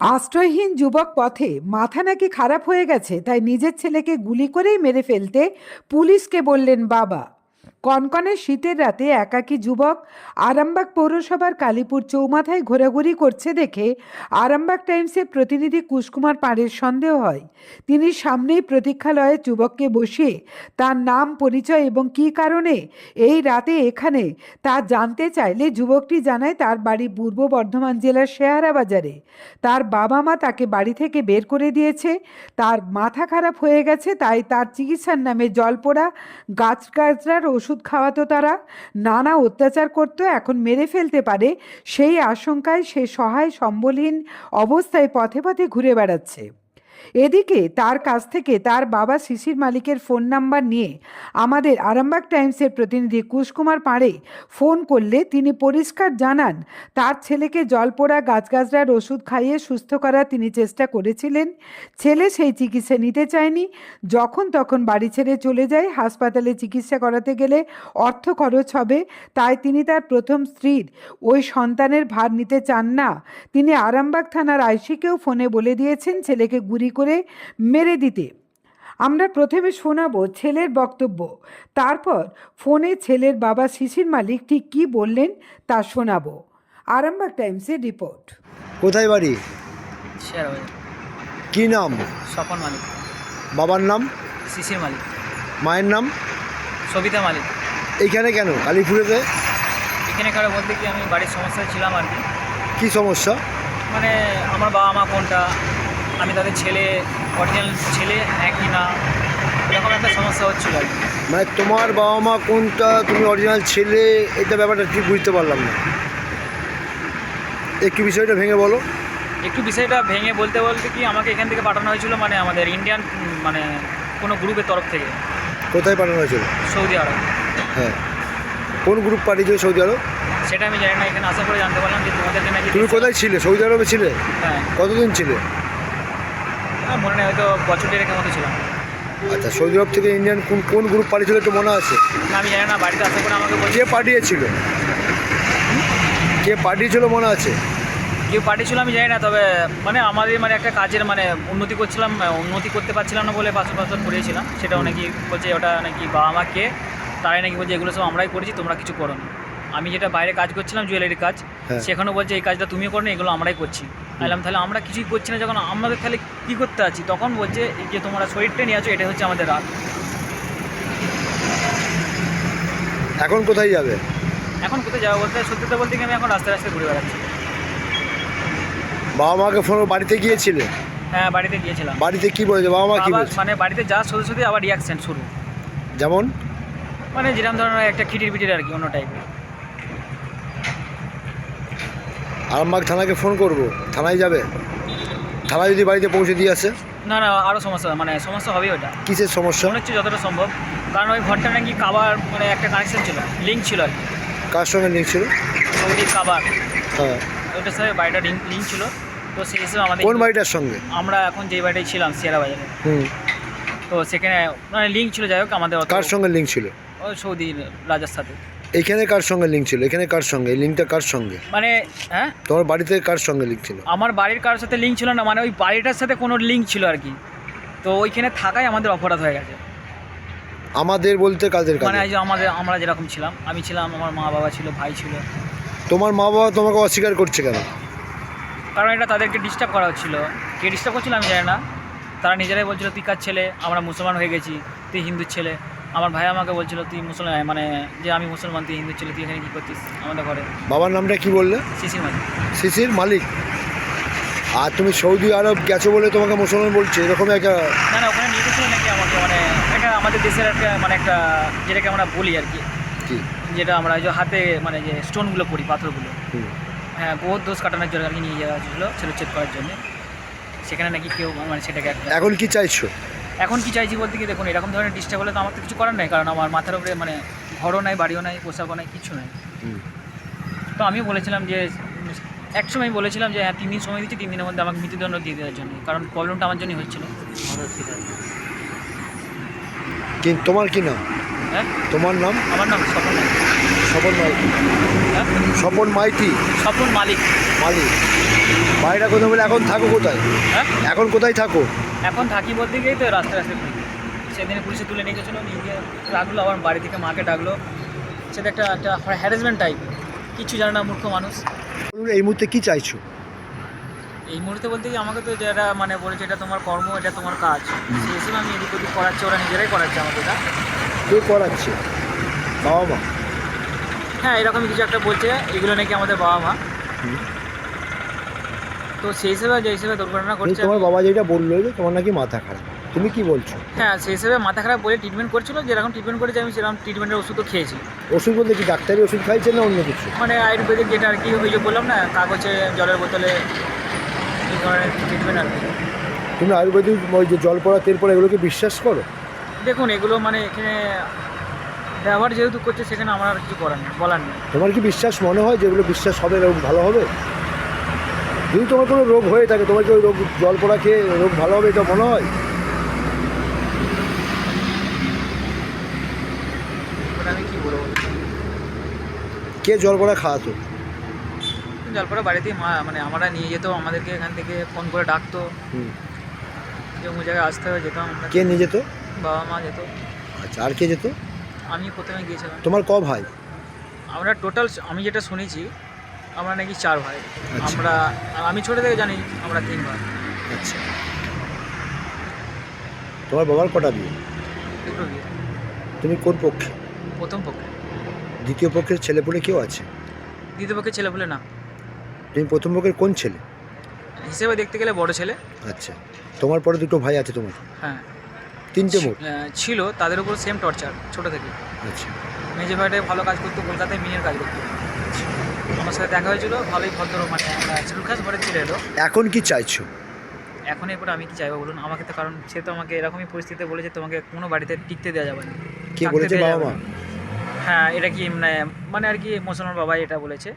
আশ্রয়হীন যুবক পথে মাথা নাকি খারাপ হয়ে গেছে, তাই নিজের ছেলেকে গুলি করেই মেরে ফেলতে পুলিশকে বললেন বাবা। কনকনে শীতের রাতে একাকী যুবক আরামবাগ পৌরসভার কালীপুর চৌমাথায় ঘোরাঘুরি করছে দেখে আরামবাগ টাইমসের প্রতিনিধি কুশকুমার পাড়ের সন্দেহ হয়। তিনি সামনেই প্রতীক্ষালয়ে যুবককে বসিয়ে তার নাম, পরিচয় এবং কী কারণে এই রাতে এখানে তা জানতে চাইলে যুবকটি জানায় তার বাড়ি পূর্ব বর্ধমান জেলার শেহারা বাজারে তার বাবা মা তাকে বাড়ি থেকে বের করে দিয়েছে। তার মাথা খারাপ হয়ে গেছে, তাই তার চিকিৎসার নামে জল পোড়া গাছ গাছরার ওষুধ খাওয়াতো তারা, নানা অত্যাচার করতো, এখন মেরে ফেলতে পারে, সেই আশঙ্কায় সে সহায় সম্বলহীন অবস্থায় পথে পথে ঘুরে বেড়াচ্ছে। এদিকে তার কাছ থেকে তার বাবা শিশির মালিকের ফোন নাম্বার নিয়ে আমাদের আরামবাগ টাইমসের প্রতিনিধি কুশকুমার পাড়ে ফোন করলে তিনি পরিষ্কার জানান, তার ছেলেকে জলপোড়া গাছগাছরার ওষুধ খাইয়ে সুস্থ করার তিনি চেষ্টা করেছিলেন। ছেলে সেই চিকিৎসা নিতে চায়নি। যখন তখন বাড়ি ছেড়ে চলে যায়, হাসপাতালে চিকিৎসা করাতে গেলে অর্থ খরচ হবে, তাই তিনি তার প্রথম স্ত্রীর ওই সন্তানের ভার নিতে চান না। তিনি আরামবাগ থানার আইসিকেও ফোনে বলে দিয়েছেন, ছেলেকে গুলি করে মেরে দিতে। আমরা প্রথমে শোনাবো ছেলের বক্তব্য তারপর ফোনে ছেলের বাবা শিশির মালিক ঠিক কী বললেন তা শোনাবো। আরামবাগ টাইমসের রিপোর্ট। কোথায় বাড়ি? কি নাম? স্বপন মালিক। বাবার নাম? শিশির মালিক। মায়ের নাম? সবিতা মালিক। এইখানে কেন? কালীপুরেতে? এখানে কারও বলতে কি আমি বাড়ির সমস্যায় ছিলাম আর কি। কি সমস্যা? মানে আমার বাবা মা কোনটা? আমি তাদের ছেলে অরিজিনাল ছেলে একই না এরকম একটা সমস্যা হচ্ছিল আর কি। মানে তোমার বাবা মা কোনটা তুমি অরিজিনাল ছেলে এটা ব্যাপারটা ঠিক বুঝতে পারলাম না। একটু বিষয়টা ভেঙে বলো। একটু বিষয়টা ভেঙে বলতে বলতে কি আমাকে এখান থেকে পাঠানো হয়েছিল মানে আমাদের ইন্ডিয়ান মানে কোনো গ্রুপের তরফ থেকে। কোথায় পাঠানো হয়েছিল? Saudi Arab. হ্যাঁ। কোন গ্রুপ পাঠিয়েছিল সৌদি আরব? সেটা আমি জানি না এখানে আশা করে জানতে পারলাম যে তোমাদেরকে নাকি তুমি কোথায় ছিলে? সৌদি আরবে ছিলে? হ্যাঁ। কতদিন ছিলে? মনে নেই হয়তো বছর দেড়েকের মতো ছিলাম। আচ্ছা সৌদি আরব থেকে ইন্ডিয়ান কোন কোন গ্রুপ পাঠিয়েছিল একটু মনে আছে? না, আমি জানি না বাড়িতে আসার পরে আমাকে বলছে। কে পাঠিয়েছিল? কে পাঠিয়েছিল মনে আছে? কেউ পাঠিয়েছিল আমি জানি না তবে মানে আমাদের মানে একটা কাজের মানে উন্নতি করছিলাম উন্নতি করতে পারছিলাম না বলে পাঁচশো পাঁচশো করিয়েছিলাম। সেটাও নাকি বলছে ওটা নাকি বাবা মাকে তারাই নাকি বলছে এগুলো সব আমরাই করেছি তোমরা কিছু করো না আমি যেটা বাইরে কাজ করছিলাম জুয়েলারির কাজ হ্যাঁ। সেখানেও বলছে এই কাজটা তুমিও করো না এগুলো আমরাই করছি। বললাম তাহলে আমরা কিছুই করছি না যখন আমাদের তাহলে কী করতে আছি? তখন বলছে যে তোমরা শরীরটা নিয়ে আছো এটা হচ্ছে আমাদের রাত এখন কোথায় যাবে? এখন কোথায় যাব বলতে সত্যি কথা বলতে আমি এখন রাস্তায় রাস্তায় ঘুরে বেড়াচ্ছি। বাবা মাকে ফোন বাড়িতে গিয়েছিলে? হ্যাঁ বাড়িতে গিয়েছিলাম। বাড়িতে কি বলেছে? বাবা মা কি বলছে? মানে বাড়িতে যা শুধু শুধু আবার রিয়াকশন শুরু। যেমন? মানে যেরকম ধরনের একটা খিটির পিটির আর কি অন্য টাইপের আরামবাগ থানাকে ফোন করব। থানায় যাবে? থানা যদি বাড়িতে পৌঁছে দিয়ে আসে। না না আরও সমস্যা মানে সমস্যা হবেই ওটা। কিসের সমস্যা? মনে হচ্ছে যতটা সম্ভব। কারণ ওই ঘরটা নাকি কাবার মানে একটা কানেকশন ছিল লিঙ্ক ছিল আর কি। কার সঙ্গে লিঙ্ক ছিল? সৌদির কাবার হ্যাঁ। ওইটার সাথে বাড়িটা লিঙ্ক লিঙ্ক ছিল। তো সেই হিসেবে আমাদের কোন বাড়িটার সঙ্গে? আমরা এখন যেই বাড়িটায় ছিলাম সিয়ারা বাজারে। হুম। তো সেখানে মানে লিঙ্ক ছিল যাই হোক আমাদের কার সঙ্গে লিঙ্ক ছিল? ওই সৌদি রাজার সাথে। এখানে কার সঙ্গে লিঙ্ক ছিল? এখানে কার সঙ্গে? এই লিঙ্কটা কার সঙ্গে? মানে হ্যাঁ? তোমার বাড়িতে কার সঙ্গে লিঙ্ক ছিল? আমার বাড়ির কারোর সাথে লিঙ্ক ছিল না মানে ওই বাড়িটার সাথে কোনো লিঙ্ক ছিল আর কি। তো ওইখানে থাকাই আমাদের অপরাধ হয়ে গেছে। আমাদের বলতে কাদের মানে কাছে এই যে আমাদের আমরা যেরকম ছিলাম আমি ছিলাম আমার মা বাবা ছিল ভাই ছিল। তোমার মা বাবা তোমাকে অস্বীকার করছে কেন? কারণ এটা তাদেরকে ডিস্টার্ব করা হচ্ছিল। কে ডিস্টার্ব করছিল আমি জানি না। তারা নিজেরাই বলছিল তুই কার ছেলে? আমরা মুসলমান হয়ে গেছি তুই হিন্দুর ছেলে। আমার ভাই আমাকে বলছিল তুই মুসলমান মানে যে আমি মুসলমান তুই হিন্দু ছিল তুই এখানে কী করতিস? আমাদের ঘরে। বাবার নামটা কি বললে? শিশির মালিক। শিশির মালিক? আর তুমি সৌদি আরব গেছো বলে তোমাকে মুসলমান বলছে? এরকম একটা না না ওখানে নিয়ে গেছিল নাকি আমাকে? মানে এটা আমাদের দেশের একটা মানে একটা যেটাকে আমরা বলি আর কি। যেটা আমরা যে হাতে মানে যে স্টোনগুলো পড়ি পাথরগুলো। হ্যাঁ বহুত দোষ কাটানোর জন্য আর কি নিয়ে যাওয়া হয়েছিল ছেলে চেক করার জন্য। সেখানে নাকি কেউ মানে সেটাকে এখন কি চাইছো? এখন কি চাইছি বলতে কি দেখুন এরকম ধরনের ডিস্টার্ব হলে তো আমার তো কিছু করার নাই কারণ আমার মাথার উপরে মানে ঘরও নাই বাড়িও নাই পোশাকও নাই কিছু নাই। তো আমিও বলেছিলাম যে এক সময় বলেছিলাম যে হ্যাঁ তিন দিন সময় দিচ্ছি তিন দিনের মধ্যে আমাকে মৃত্যুদণ্ড দিয়ে দেওয়ার জন্য কারণ প্রবলেমটা আমার জন্যই হচ্ছিল। তোমার কি নাম? হ্যাঁ? তোমার নাম? আমার নাম স্বপন। স্বপন মাইতি। হ্যাঁ? স্বপন মাইতি? স্বপন মালিক। মালিক। বাড়িটা কোথায় বলে এখন থাকো কোথায়? হ্যাঁ? এখন কোথায় থাকো? এখন থাকি বলতে গিয়েই তো রাস্তায় রাস্তায় ঘুরি। সেদিন পুলিশে তুলে নিয়ে গেছিল নিয়ে গিয়ে রাখল আবার বাড়ি থেকে মাকে ডাকলো। সেটা একটা একটা হ্যারাসমেন্ট টাইপ কিছু জানে না মূর্খ মানুষ। এই মুহূর্তে কি চাইছো? এই মুহূর্তে বলতে কি আমাকে তো যেটা মানে বলেছে এটা তোমার কর্ম এটা তোমার কাজ। সেই হিসেবে আমি এদিক ওদিক করাচ্ছি ওরা নিজেরাই করাচ্ছে আমাকে এটা। কে করাচ্ছে? বাবা মা? হ্যাঁ এরকমই কিছু একটা বলছে এগুলো নাকি আমাদের বাবা মা। তো সেই হিসেবে যে হিসেবে দুর্ঘটনা করছে তোমার বাবা যেটা বলল যে তোমার নাকি মাথা খারাপ। তুমি কি বলছো? হ্যাঁ সেই হিসেবে মাথা খারাপ বলে ট্রিটমেন্ট করছিল যেরকম ট্রিটমেন্ট করেছে আমি সেরকম ট্রিটমেন্টের ওষুধও খেয়েছি। ওষুধ বলতে কি ডাক্তারি ওষুধ খাইছে না অন্য কিছু? মানে আয়ুর্বেদিক যেটা আর কি ওই যে বললাম না কাগজে জলের বোতলে এই ধরনের ট্রিটমেন্ট আর কি। তুমি আয়ুর্বেদিক ওই যে জল পড়া তেল পড়া এগুলোকে বিশ্বাস করো? দেখুন এগুলো মানে এখানে ব্যবহার যেহেতু করছে সেখানে আমার আর কিছু করার নেই বলার নেই। তোমার কি বিশ্বাস মনে হয় যেগুলো বিশ্বাস হবে রোগ ভালো হবে? যদি তোমার কোনো রোগ হয়ে থাকে তোমার কি ওই রোগ জল পড়া খেয়ে রোগ ভালো হবে এটা মনে হয়? কী জল পড়া খাওয়াতো? জলপরা বাড়িতেই মা মানে আমরা নিয়ে যেত আমাদেরকে এখান থেকে ফোন করে ডাকতো। যে অমুক জায়গায় আসতে হবে যেতাম আমরা। কে নিয়ে যেত? বাবা মা যেত। আচ্ছা আর কে যেত? আমি প্রথমে গিয়েছিলাম। তোমার ক ভাই? আমরা টোটাল আমি যেটা শুনেছি আমরা নাকি চার ভাই। আচ্ছা। আমরা আমি ছোটো থেকে জানি আমরা তিন ভাই। আচ্ছা। তোমার বাবার কটা বিয়ে? দুটো বিয়ে। তুমি কোন পক্ষে? প্রথম পক্ষে। দ্বিতীয় পক্ষের ছেলে পুলে কেউ আছে? দ্বিতীয় পক্ষের ছেলে বলে না। তুমি প্রথম পক্ষের কোন ছেলে? হিসেবে দেখতে গেলে বড় ছেলে। আচ্ছা। তোমার পরে দুটো ভাই আছে তোমার? হ্যাঁ। তিনটে মোট? ছিল তাদের উপর সেম টর্চার ছোটো থেকে। আচ্ছা। মেজে ভাইটাই ভালো কাজ করতো কলকাতায় মিনের কাজ করতো। আমার সাথে দেখা হয়েছিল ভালোই ভদ্র মানে চিরুখাস ঘরের ছিল এলো। এখন কি চাইছো? এখন এরপর আমি কি চাইব বলুন? আমাকে তো কারণ সে তো আমাকে এরকমই পরিস্থিতিতে বলেছে তোমাকে কোনো বাড়িতে টিকতে দেওয়া যাবে না। কে থাকতে বলেছে দেয়া বাবা যাবে মা? না। হ্যাঁ এটা কি মানে মানে আর কি মুসলমান বাবাই এটা বলেছে।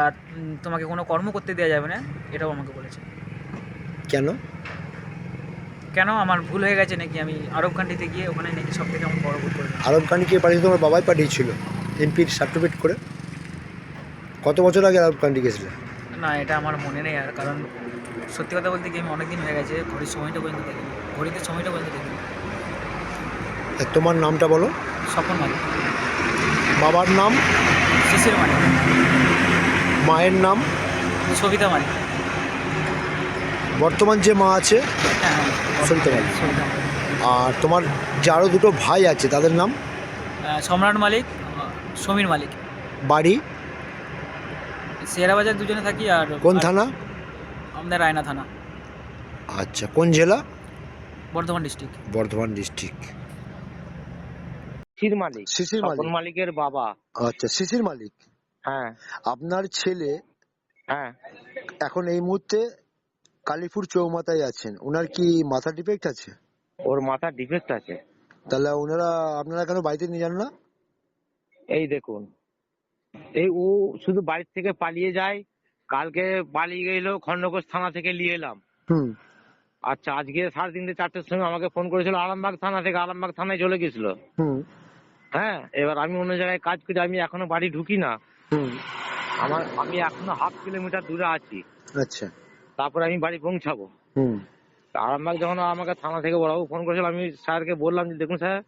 আর উম, তোমাকে কোনো কর্ম করতে দেওয়া যাবে না এটাও আমাকে বলেছে। কেন? কেন? আমার ভুল হয়ে গেছে নাকি? আমি আরব কান্ট্রিতে গিয়ে ওখানে নাকি সব থেকে আমার বড় ভুল করে আরব কান্ট্রি কে পাঠিয়েছে তোমার বাবাই পাঠিয়েছিল এমপির সার্টিফিকেট করে। কত বছর আগে আরব কান্ট্রি গেছিলে? না এটা আমার মনে নেই আর কারণ সত্যি কথা বলতে কি আমি অনেক দিন হয়ে গেছে ঘড়ির সময়টা পর্যন্ত দেখিনি ঘড়িতে সময়টা পর্যন্ত আর তোমার নামটা বলো? স্বপন মালিক। বাবার নাম? শিশির মালিক। মায়ের নাম? সবিতা মালিক। বর্তমান যে মা আছে? হ্যাঁ হ্যাঁ সবিতা মালিক। আর তোমার যে আরও দুটো ভাই আছে তাদের নাম? সম্রাট মালিক সমীর মালিক। বাড়ি? শেয়ারা বাজার দুজনে থাকি আর কোন থানা? আমাদের রায়না থানা। আচ্ছা কোন জেলা? Bardhaman district Bardhaman district Shishir Malik Shishir Malik. মালিকের বাবা। আচ্ছা শিশির মালিক? হ্যাঁ। আপনার ছেলে হ্যাঁ। এখন এই মুহূর্তে কালীপুর চৌমাথায় আছেন। ওনার কি মাথা ডিফেক্ট আছে? ওর মাথা ডিফেক্ট আছে। তাহলে ওনারা আপনারা কেন বাড়িতে নিয়ে যান না? এই দেখুন এই ও শুধু বাড়ি থেকে পালিয়ে যায় কালকে পালিয়ে গেল খন্ডকোষ থানা থেকে নিয়ে এলাম। আচ্ছা আজকে সাড়ে তিনটে চারটের সময় আমাকে ফোন করেছিল আরামবাগ থানা থেকে আরামবাগ থানায় চলে গেছিল। হ্যাঁ এবার আমি অন্য জায়গায় কাজ করি আমি এখনও বাড়ি ঢুকি না। হুম। আমার আমি এখনও হাফ কিলোমিটার দূরে আছি। আচ্ছা। তারপরে আমি বাড়ি পৌঁছাবো। হুম। আরামবাগ যখন আমাকে থানা থেকে বড়বাবু ফোন করেছিল আমি স্যারকে বললাম যে দেখুন স্যার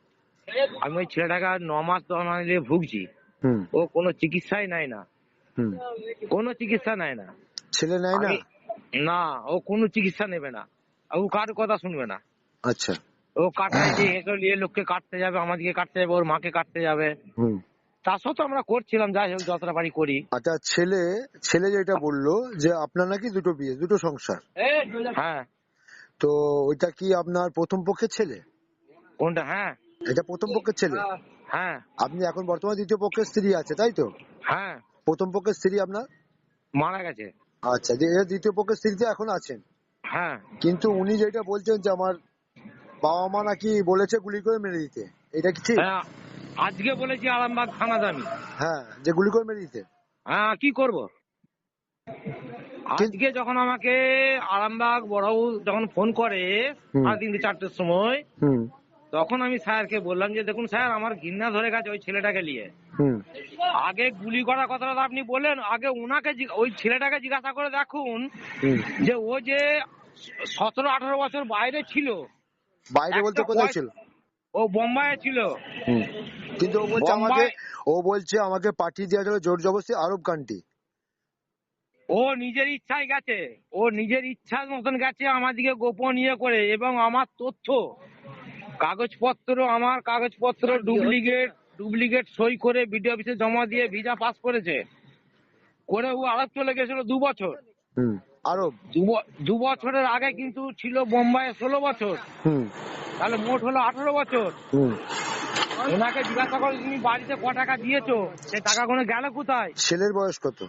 আমি ওই ছেলেটাকে আর ন মাস দশ মাস নিয়ে ভুগছি। ও কোনো চিকিৎসাই নেয় না। কোনো চিকিৎসা নেয় না। ছেলে নেয় না? না ও কোনো চিকিৎসা নেবে না। ও কার কথা শুনবে না। আচ্ছা। ও কাটায় যে নিয়ে লোককে কাটতে যাবে আমাদেরকে কাটতে যাবে ওর মাকে কাটতে যাবে। তা সত্ত্বেও আমরা করছিলাম যাই হোক যতটা বাড়ি করি। আচ্ছা ছেলে ছেলে যেটা বলল যে আপনার নাকি দুটো বিয়ে দুটো সংসার। হ্যাঁ। তো ওইটা কি আপনার প্রথম পক্ষের ছেলে? কোনটা? হ্যাঁ। এটা প্রথম পক্ষের ছেলে? হ্যাঁ। আপনি এখন বর্তমানে দ্বিতীয় পক্ষের স্ত্রী আছে তাই তো? হ্যাঁ। প্রথম পক্ষের স্ত্রী আপনার? মারা গেছে। আচ্ছা যে এর দ্বিতীয় পক্ষের স্ত্রীতে এখন আছেন? হ্যাঁ। কিন্তু উনি যেটা বলছেন যে আমার বাবা মা নাকি বলেছে গুলি করে মেরে দিতে। এটা কি ঠিক? হ্যাঁ আজকে বলেছি আরামবাগ থানা দামি। হ্যাঁ যে গুলি করে মেরে দিতে। হ্যাঁ কি করব? আজকে যখন আমাকে আরামবাগ বড়বাবু যখন ফোন করে। সাড়ে তিনটে চারটের সময় হুম। তখন আমি স্যারকে বললাম যে দেখুন স্যার আমার ঘৃণা ধরে গেছে ওই ছেলেটাকে নিয়ে। আগে গুলি করার কথাটা আপনি বললেন আগে ওনাকে ওই ছেলেটাকে জিজ্ঞাসা করে দেখুন যে ও যে সতেরো আঠারো বছর বাইরে ছিল। বাইরে বলতে কোথায় ছিল? ও বোম্বাইয়ে ছিল। কিন্তু ও বলছে আমাকে ও বলছে আমাকে পাঠিয়ে দেওয়া হলো জোর জবরদস্তি আরব কান্ট্রি। ও নিজের ইচ্ছায় গেছে। ও নিজের ইচ্ছার মতন গেছে আমাদেরকে গোপন ইয়ে করে এবং আমার তথ্য। কাগজপত্র আমার কাগজপত্র ডুপ্লিকেট ডুপ্লিকেট সই করে বিডিও অফিসে জমা দিয়ে ভিসা পাস করেছে। করে ও আরব চলে গেছিল দু বছর। হুম। আরব দু ব- দু বছরের আগে কিন্তু ছিল বোম্বাই ষোলো বছর। হুম। তাহলে মোট হলো আঠারো বছর। হুম। ওনাকে জিজ্ঞাসা করে তুমি বাড়িতে ক টাকা দিয়েছ? সে টাকা টাকাগুলো গেল কোথায়? ছেলের বয়স কত?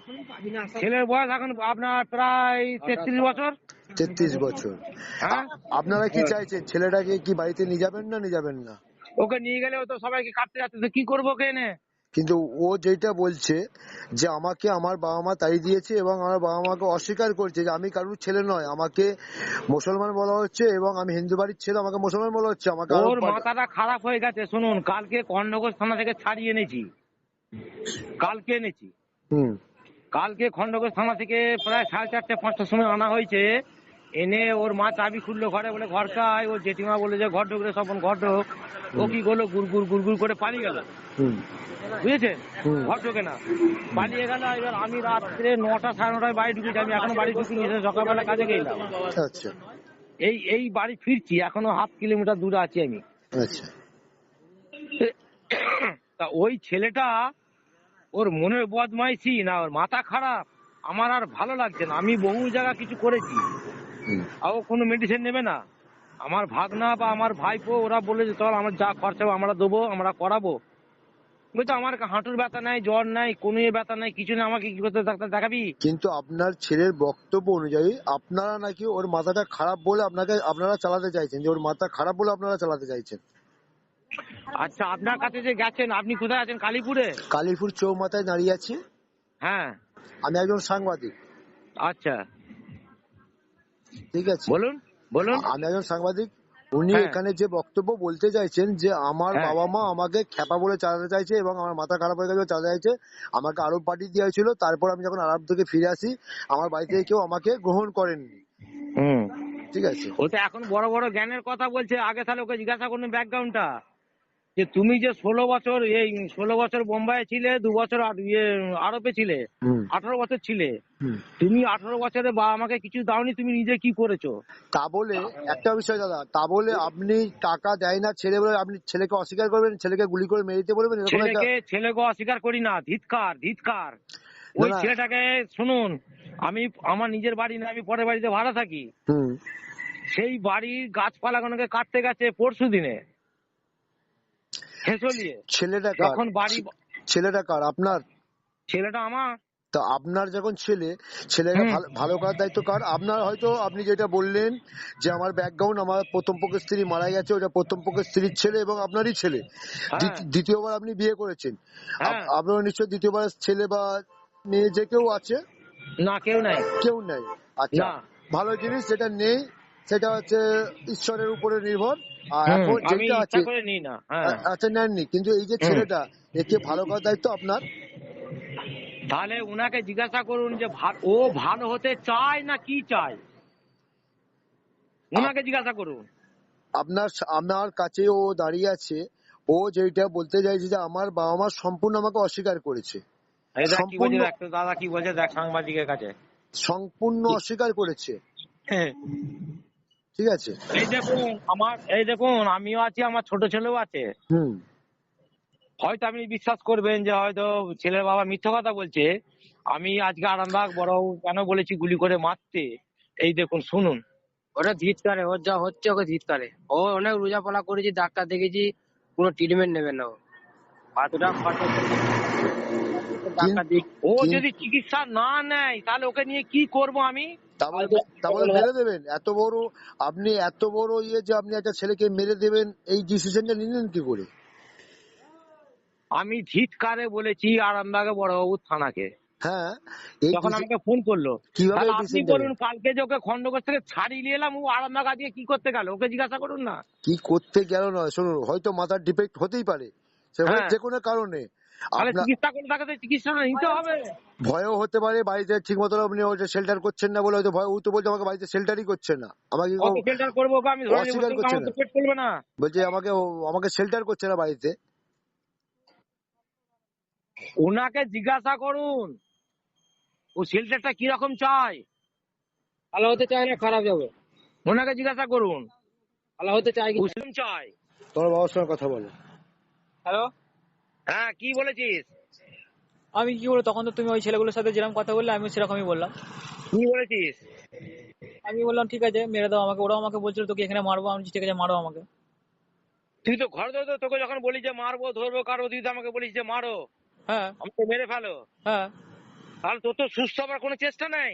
ছেলের বয়স এখন আপনার প্রায় তেত্রিশ বছর। তেত্রিশ বছর। হ্যাঁ? আপনারা কি চাইছেন? ছেলেটাকে কি বাড়িতে নিয়ে যাবেন না নিয়ে যাবেন না? ওকে নিয়ে গেলে ও তো সবাইকে কাটতে যাচ্ছে। কি করব ওকে এনে? কিন্তু ও যেটা বলছে যে আমাকে আমার বাবা মা তাড়িয়ে দিয়েছে এবং আমার বাবা মাকে অস্বীকার করছে যে আমি কারুর ছেলে নয়। আমাকে মুসলমান বলা হচ্ছে এবং আমি হিন্দু বাড়ির ছেলে আমাকে মুসলমান বলা হচ্ছে। আমাকে ওর মাথাটা খারাপ হয়ে গেছে শুনুন কালকে খন্ডঘোষ থানা থেকে ছাড়িয়ে এনেছি। কালকে এনেছি। হুম। কালকে খন্ডঘোষ থানা থেকে প্রায় সাড়ে চারটে পাঁচটার সময় আনা হয়েছে। এনে ওর মা চাবি খুললো ঘরে বলে ঘর কায় ওর জেঠিমা বলে যে ঘর ঢুকলে সপন ঘর ঢোক। ও কি করল? গুড়গুড় গুড়গুড় করে পালিয়ে গেল। বুঝেছেন ঘর ঢোকে না। পালিয়ে গেল এবার আমি রাত্রে নটা সাড়ে নটায় বাড়ি ঢুকেছি। আমি এখনও বাড়ি ঢুকিনি সকালবেলা কাজে গেলাম। আচ্ছা। এই এই বাড়ি ফিরছি এখনও হাফ কিলোমিটার দূরে আছি আমি। আচ্ছা। তা ওই ছেলেটা ওর মনের বদমাইশি না ওর মাথা খারাপ। আমার আর ভালো লাগছে না। আমি বহু জায়গা কিছু করেছি। আর কোনো মেডিসিন নেবে না। আমার ভাগনা বা আমার ভাইপো ওরা বলে যে চল আমার যা খরচা হবে আমরা দেবো আমরা করাবো। বলছে আমার হাঁটুর ব্যথা নাই জ্বর নাই কোনো ব্যথা নাই কিছু না আমাকে কি করতে ডাক্তার দেখাবি? কিন্তু আপনার ছেলের বক্তব্য অনুযায়ী আপনারা নাকি ওর মাথাটা খারাপ বলে আপনাকে আপনারা চালাতে চাইছেন যে ওর মাথা খারাপ বলে আপনারা চালাতে চাইছেন। আচ্ছা আপনার কাছে যে গেছেন আপনি কোথায় আছেন? কালীপুরে? কালীপুর চৌমাথায় দাঁড়িয়ে আছি। হ্যাঁ। আমি একজন সাংবাদিক। আচ্ছা। ঠিক আছে। বলুন বলুন। আমি একজন সাংবাদিক উনি হ্যাঁ। এখানে যে বক্তব্য বলতে চাইছেন যে আমার হ্যাঁ। বাবা মা আমাকে খ্যাপা বলে চালাতে চাইছে এবং আমার মাথা খারাপ হয়ে গেছে চালাতে চাইছে। আমাকে আরব পাঠিয়ে দেওয়া হয়েছিল তারপর আমি যখন আরব থেকে ফিরে আসি আমার বাড়িতে কেউ আমাকে গ্রহণ করেননি। হুম। ঠিক আছে। ও তো এখন বড় বড় জ্ঞানের কথা বলছে আগে তাহলে ওকে জিজ্ঞাসা করুন ব্যাকগ্রাউন্ডটা। যে তুমি যে ষোলো বছর এই ষোলো বছর বোম্বাইয়ে ছিলে দু বছর ইয়ে আরবে ছিলে আঠারো বছর ছিলে তুমি আঠারো বছরে বাবা মাকে কিছু দাওনি তুমি নিজে কি করেছ? তা বলে একটা বিষয় দাদা তা বলে আপনি টাকা দেয় না ছেলে বলে আপনি ছেলেকে অস্বীকার করবেন ছেলেকে গুলি করে মেরে দিতে বলবেন ছেলেকে ছেলেকে অস্বীকার করি না ধিৎকার ধিৎকার। ওই। ছেলেটাকে শুনুন আমি আমার নিজের বাড়ি না আমি পরের বাড়িতে ভাড়া থাকি। হুম। সেই বাড়ির গাছপালাগুলোকে কাটতে গেছে পরশু দিনে ছেলেটা কার? যখন বাড়ি ছেলেটা কার? আপনার? ছেলেটা আমার। তা আপনার যখন ছেলে ছেলেকে ভালো- ভালো করার দায়িত্ব কার? আপনার হয়তো আপনি যেটা বললেন যে আমার ব্যাকগ্রাউন্ড আমার প্রথম পক্ষের স্ত্রী মারা গেছে ওটা প্রথম পক্ষের স্ত্রীর ছেলে এবং আপনারই ছেলে। দ্বিতীয়বার আপনি বিয়ে করেছেন। হ্যাঁ। আপনার নিশ্চয় দ্বিতীয়বার ছেলে বা মেয়ে যে কেউ আছে? না কেউ নাই। কেউ নেই। আচ্ছা। ভালো জিনিস যেটা নেই সেটা হচ্ছে ঈশ্বরের উপরে নির্ভর। আর এখন যেটা আছে হ্যাঁ। আচ্ছা নেননি কিন্তু এই যে ছেলেটা একে ভালো করার দায়িত্ব আপনার? তাহলে উনাকে জিজ্ঞাসা করুন যে ও ভালো হতে চায় না কি চায়? উনাকে জিজ্ঞাসা করুন। আপনার আমার কাছে ও দাঁড়িয়ে আছে। ও যেটা বলতে চাইছে যে আমার বাবা মা সম্পূর্ণ আমাকে অস্বীকার করেছে। দাদা কি বলছে দেখ সাংবাদিকের কাছে। সম্পূর্ণ অস্বীকার করেছে। ঠিক আছে? এই দেখুন আমার এই দেখুন আমিও আছি আমার ছোট ছেলেও আছে। হুম। হয়তো আপনি বিশ্বাস করবেন যে হয়তো ছেলের বাবা মিথ্যা কথা বলছে। আমি আজকে আরামবাগ বড় কেন বলেছি গুলি করে মারতে? এই দেখুন শুনুন। ওটা ধিৎকারে ওর যা হচ্ছে ওকে ধিৎকারে ও অনেক রোজাপালা করেছি ডাক্তার দেখেছি কোনো ট্রিটমেন্ট নেবে না ও। এতটা খরচা ও যদি চিকিৎসা না নেয় তাহলে ওকে নিয়ে কি করব আমি? তা বলে। মেরে দেবেন। এত বড় আপনি এত বড় ইয়ে যে আপনি একটা ছেলেকে মেরে দেবেন এই ডিসিশনটা নিলেন কি করে? আমি ধিৎকারে বলেছি আরামবাগে বড়বাবু থানাকে। হ্যাঁ তখন আমাকে ফোন করল কীভাবে তাহলে আপনি বলুন কালকে যে ওকে খন্ডকোষ থেকে ছাড়িয়ে নিয়ে এলাম ও আরামবাগ আজকে কি করতে গেল? ওকে জিজ্ঞাসা করুন না। কি করতে গেল নয় শুনুন হয়তো মাথার ডিফেক্ট হতেই পারে। সে হ্যাঁ। যে কোনো কারণে। তাহলে চিকিৎসা করে তাকে চিকিৎসাটা নিতে হবে। ভয়ও হতে পারে বাড়িতে ঠিক মতো আপনি শেল্টার করছেন না বলে হয়তো ভয় ও তো বলছে আমাকে বাড়িতে শেল্টারই করছে না। আমাকে কত করব আমি অস্বীকার করছে না। বলছে আমাকে আমাকে শেল্টার করছে না বাড়িতে। ওনাকে জিজ্ঞাসা করুন ও শেল্টারটা কীরকম চায়? ভালো হতে চায় না খারাপ যাবে। ওনাকে জিজ্ঞাসা করুন। ভালো হতে চায় কি চায়। তোমার বাবার সঙ্গে কথা বলো। হ্যালো? হ্যাঁ কি বলেছিস? আমি কি বলব তখন তো তুমি ওই ছেলেগুলোর সাথে যেরকম কথা বললে আমি সেরকমই বললাম। কি বলেছিস? আমি বললাম ঠিক আছে মেরে দাও আমাকে। ওরাও আমাকে বলছিল তোকে এখানে মারবো। আমি ঠিক আছে মারো আমাকে। তুই তো ঘর ধরে তোকে যখন বলি যে মারবো ধরবো কারও তুই তো আমাকে বলিস যে মারো হ্যাঁ। আমাকে মেরে ফেলো। হ্যাঁ। তাহলে তোর তো সুস্থ হবার কোনো চেষ্টা নাই?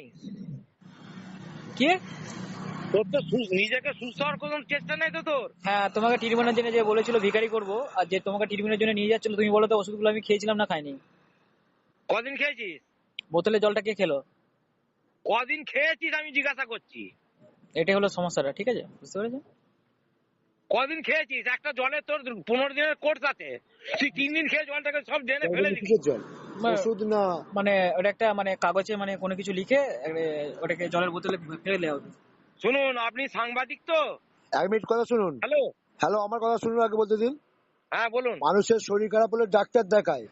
কি? তোর তো নিজেকে সুস্থ হওয়ার কোনো চেষ্টা নেই তো তোর। হ্যাঁ তোমাকে ট্রিটমেন্টের জন্য যে বলেছিল ভিখারি করব আর যে তোমাকে ট্রিটমেন্টের জন্য নিয়ে যাচ্ছিল তুমি বলো তো ওষুধগুলো আমি খেয়েছিলাম না খাইনি। কদিন খেয়েছিস? বোতলে জলটা কে খেলো? কদিন খেয়েছিস আমি জিজ্ঞাসা করছি। এটাই হলো সমস্যাটা ঠিক আছে? বুঝতে পেরেছ? কদিন খেয়েছিস? একটা জলে তোর পনেরো দিনের কোর্স আছে। তুই তিন দিন খেয়ে জলটাকে সব ডেনে ফেলে দিবি। জল? ওষুধ না? মানে ওটা একটা মানে কাগজে মানে কোনো কিছু লিখে ওটাকে জলের বোতলে ফেলে দেওয়া হবে শুনুন আপনি সাংবাদিক তো? এক মিনিট কথা শুনুন। হ্যালো? হ্যালো আমার কথা শুনুন আগে বলতে দিন। হ্যাঁ বলুন। মানুষের শরীর খারাপ হলে ডাক্তার দেখায়।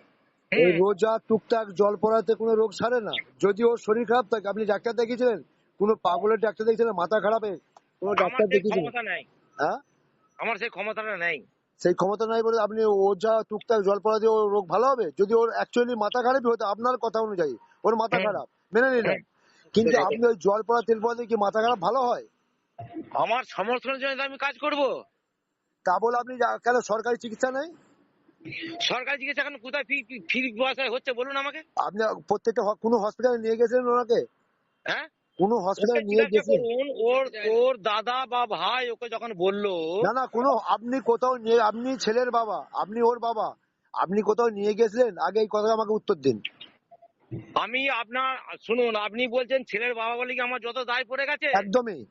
এই রোজা টুকটাক জল পড়াতে কোনো রোগ সারে না। যদি ওর শরীর খারাপ থাকে আপনি ডাক্তার দেখিয়েছিলেন? কোনো পাগলের ডাক্তার দেখিয়েছিলেন? মাথা খারাপে? কোনো ডাক্তার দেখিয়েছিলেন? হ্যাঁ? আমার সেই ক্ষমতাটা নেই। সেই ক্ষমতা নাই বলে আপনি ওজা টুকটাক জল পড়া দিয়ে ওর রোগ ভালো হবে? যদি ওর অ্যাকচুয়ালি মাথা খারাপই হতো আপনার কথা অনুযায়ী ওর মাথা খারাপ। মেনে নিলেন? কিন্তু আপনি ওই জল পড়া তেল পড়া দিয়ে কি মাথা খারাপ? ভালো হয়? আমার সমর্থনের জন্য আমি কাজ করব। তা বলে আপনি কেন সরকারি চিকিৎসা নেই? সরকারি চিকিৎসা এখন কোথায় ফ্রি ফ্রি পয়সায় হচ্ছে বলুন আমাকে। আপনি প্রত্যেকটা কোনো হসপিটালে নিয়ে গেছিলেন ওনাকে? হ্যাঁ? কোনো হসপিটালে নিয়ে জিজ্ঞাসা গেছেন ওর ওর দাদা বা ভাই ওকে যখন বলল না না কোনো আপনি কোথাও নিয়ে আপনি ছেলের বাবা আপনি ওর বাবা আপনি কোথাও নিয়ে গেছিলেন? আগে এই কথা আমাকে উত্তর দিন। আমি আপনার শুনুন আপনি বলছেন ছেলের বাবা বলে কি আমার যত দায় পড়ে গেছে? একদমই।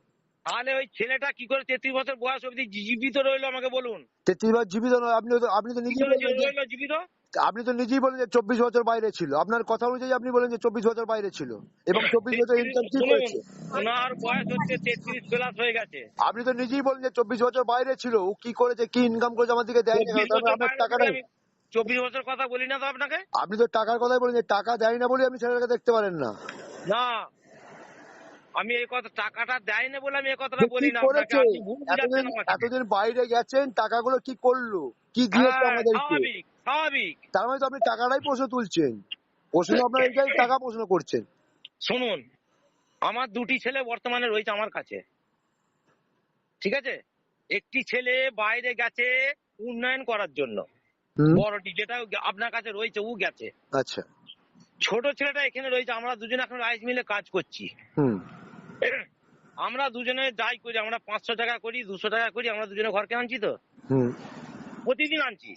তাহলে ওই ছেলেটা কি করে তেত্রিশ বছর বয়স অবধি জীবিত রইল আমাকে বলুন। তেত্রিশ বছর জীবিত নয় আপনি তো আপনি তো নিজেই রইল জীবিত? আপনি তো নিজেই বলেন যে চব্বিশ বছর বাইরে ছিল। আপনার কথা অনুযায়ী আপনি বলেন যে চব্বিশ বছর বাইরে ছিল এবং চব্বিশ বছর ইনকাম কি শুনুন, ওনার বয়স হচ্ছে তেত্রিশ প্লাস হয়ে গেছে। আপনি তো নিজেই বলেন যে চব্বিশ বছর বাইরে ছিল ও কি করেছে কি ইনকাম করেছে আমার দিকে দেয়নি আপনার টাকা নেই। চব্বিশ বছর কথা বলি না তো আপনাকে? আপনি তো টাকার কথাই বলেন টাকা দেয় না বলে আপনি ছেলেটাকে দেখতে পারেন না। না। আমি এই কথা টাকাটা দেয় না বলে আমি এই কথাটা বলি না আপনাকে। আপনি এতদিন বাইরে গেছেন টাকাগুলো কি করল? কি দিয়েছে হ্যাঁ, আমাদেরকে? স্বাভাবিক স্বাভাবিক। তার মানে তো আপনি টাকাটাই প্রশ্ন তুলছেন। প্রশ্ন আপনার এইটাই টাকা প্রশ্ন করছেন। শুনুন আমার দুটি ছেলে বর্তমানে রয়েছে আমার কাছে। ঠিক আছে? একটি ছেলে বাইরে গেছে উন্নয়ন করার জন্য। বড়টি যেটা আপনার কাছে রয়েছে ও গেছে। আচ্ছা। ছোট ছেলেটা এখানে রয়েছে আমরা দুজনে এখন রাইস মিলে কাজ করছি। হুম। আমরা দুজনে যাই করি আমরা পাঁচশো টাকা করি দুশো টাকা করি আমরা দুজনে ঘরকে আনছি তো। হুম। প্রতিদিন আনছি।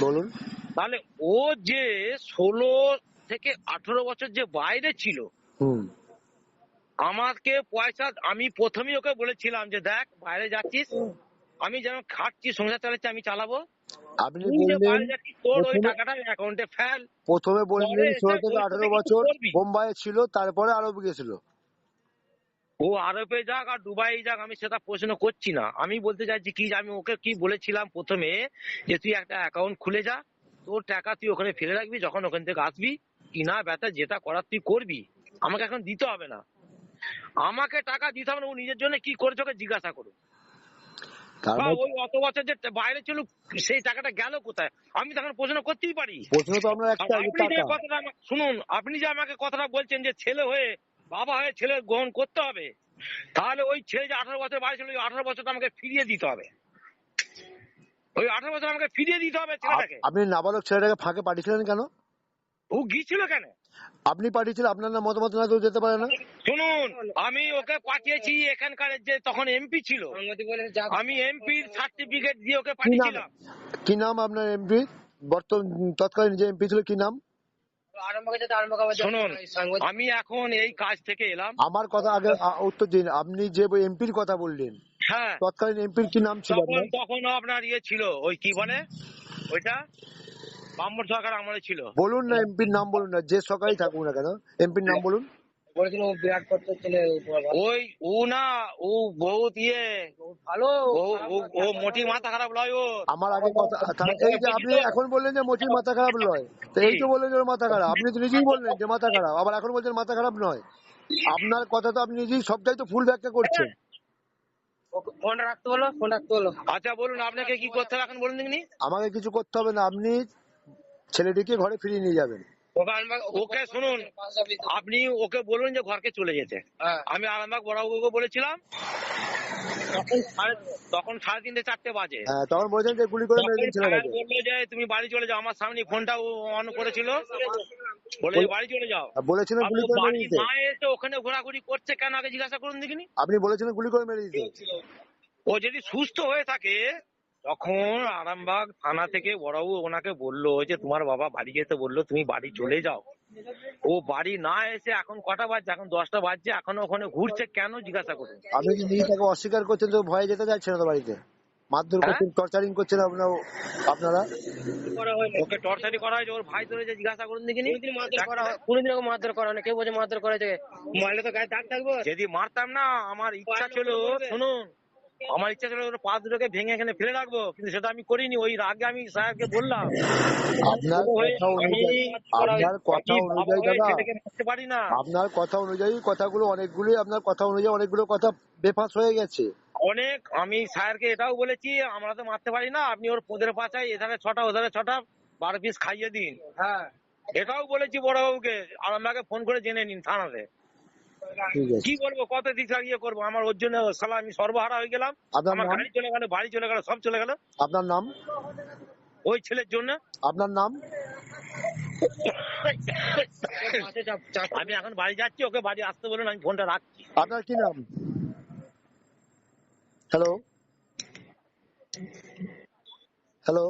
বলুন। তাহলে ও যে ষোলো থেকে আঠারো বছর যে বাইরে ছিল হুম। আমাকে পয়সা আমি প্রথমেই ওকে বলেছিলাম যে দেখ বাইরে যাচ্ছিস আমি যেন খাটছি সংসার চালাচ্ছি আমি চালাবো। আপনি বললেন প্রথমে- বললেন ষোলো থেকে আঠারো বছর করবি? বোম্বাইয়ে ছিল তারপরে আরব গেছিল ও আরবে যাক আর দুবাই যাক আমি সেটা প্রশ্ন করছি না। আমি বলতে চাইছি কি আমি ওকে কি বলেছিলাম প্রথমে যে তুই একটা অ্যাকাউন্ট খুলে যা তোর টাকা তুই ওখানে ফেলে রাখবি যখন ওখান থেকে আসবি কিনা ব্যথা যেটা করার তুই করবি। আমাকে এখন দিতে হবে না। আমাকে টাকা দিতে হবে না ও নিজের জন্য কি করেছে ওকে জিজ্ঞাসা করুন। বা ওই অত বছর যে বাইরে ছিল সেই টাকাটা গেল কোথায়? আমি তখন প্রশ্ন করতেই পারি। প্রশ্ন তো আপনার একটা আপনি যে কথাটা শুনুন আপনি যে আমাকে কথাটা বলছেন যে ছেলে হয়ে বাবা হয়ে ছেলে গ্রহণ করতে হবে তাহলে ওই ছেলে যে আঠারো বছর বয়স ছিল ওই আঠারো বছরটা আমাকে ফিরিয়ে দিতে হবে। ওই আঠারো বছর আমাকে ফিরিয়ে দিতে হবে ছেলেটাকে। আপ- আপনি নাবালক ছেলেটাকে ফাঁকে পাঠিয়েছিলেন কেন? ও গিয়েছিল কেন? আপনি পাঠিয়েছিলেন আপনার না মতামত না তো যেতে পারে না? শুনুন আমি ওকে পাঠিয়েছি এখানকার যে তখন এমপি ছিল। আমি এমপির সার্টিফিকেট দিয়ে ওকে কি নাম? পাঠিয়েছিলাম। কি নাম আপনার এমপি বর্তমান তৎকালীন যে এমপি ছিল কি নাম? শুনুন আমি এখন এই কাজ থেকে এলাম। আমার কথা আগে উত্তর দিন। আপনি যে এমপির কথা বললেন হ্যাঁ। তৎকালীন এমপির কি নাম ছিল তখন আপনার? তখন আপনার ইয়ে ছিল ওই কি বলে? ওইটা? সরকার আমলে ছিল। বলুন না এমপির নাম বলুন না যে সরকারই থাকুক না কেন এমপির নাম বলুন। বলেছিল ও বিরাট করতে ছেলে ওই ও না ও বহুত ইয়ে। ভালো ও ও- ও মোটি মাথা খারাপ লয় ও আমার আগে কথা এই যে আপনি এখন বললেন যে মোটির মাথা খারাপ নয় তো এই তো বললেন যে ওর মাথা খারাপ। আপনি তো নিজেই বললেন যে মাথা খারাপ আবার এখন বলছেন মাথা খারাপ নয়। আপনার কথা তো আপনি নিজেই সবটাই তো ফুল ব্যাখ্যা করছেন। ফোনটা রাখতে বলো ফোন রাখতে বলো। আচ্ছা বলুন আপনাকে কি করতে হবে এখন বলুন দেখিনি আমাকে কিছু করতে হবে না আপনি ছেলেটিকে ঘরে ফিরিয়ে নিয়ে যাবেন। ওকে শুনুন আপনি ওকে বলুন যে ঘরকে চলে যেতে। হ্যাঁ। আমি আরামবাগ বড়বাবুকে বলেছিলাম তখন সাড়ে- তিনটে চারটে বাজে। হ্যাঁ তখন বলছেন যে গুলি করে বলল যে তুমি বাড়ি চলে যাও আমার সামনে ফোনটা অন করেছিল। বলে যে বাড়ি চলে যাও। আর বলেছিলেন গুলি করে মেরে দিতে। না এসে ওখানে ঘোরাঘুরি করছে কেন? আগে জিজ্ঞাসা করুন দেখিনি। আপনি বলেছিলেন গুলি করে মেরে দিতে। ও যদি সুস্থ হয়ে থাকে তখন আরামবাগ থানা থেকে বড়বাবু ওনাকে বলল যে তোমার বাবা বাড়ি যেতে বলল তুমি বাড়ি চলে যাও। ও বাড়ি না এসে এখন কটা বাজছে? এখন দশটা বাজছে এখন ওখানে ঘুরছে কেন জিজ্ঞাসা করুন। আপনি যে নিজে তাকে অস্বীকার করছেন তো ভয়ে যেতে যাচ্ছেন না তো বাড়িতে? মারধর হ্যাঁ? করছেন টর্চারিং করছেন আপনার? আপনারা ওকে টর্চারি করা হয়েছে ওর ভাই ধরে যে জিজ্ঞাসা করুন দেখিনি কোনদিন হয় ওকে মারধর করা হয় না কেউ বলছে মারধর করা হয়েছে মারলে তো গায়ে দাগ থাকব। যদি মারতাম না আমার ইচ্ছা ছিল শুনুন। আমার ইচ্ছা ছিল পা দুটোকে ভেঙে এখানে ফেলে রাখব কিন্তু সেটা আমি করিনি। ওই রাগে আমি স্যারকে বললাম আপনার কথা অনুযায়ী আপনার কথা অনুযায়ী দাদা পারি না। আপনার কথা অনুযায়ী কথাগুলো অনেকগুলি আপনার কথা অনুযায়ী অনেকগুলো কথা বেফাস হয়ে গেছে। অনেক আমি স্যারকে এটাও বলেছি আমরা তো মারতে পারি না আপনি ওর পোদের পাচাই এখানে ছটা ওধারে ছটা বারো পিস খাইয়ে দিন। হ্যাঁ। এটাও বলেছি বড় বড়বাবুকে আর আমাকে ফোন করে জেনে নিন থানাতে। কি বলব কত দিক ইয়ে করব? আমার ওর জন্য সালা আমি সর্বহারা হয়ে গেলাম। আপনার আমার গাড়ি চলে গেল বাড়ি চলে গেল সব চলে গেল। আপনার নাম? ওই ছেলের জন্য। আপনার নাম? আমি এখন বাড়ি যাচ্ছি ওকে বাড়ি আসতে বলুন আমি ফোনটা রাখছি। আপনার কি নাম? Hello hello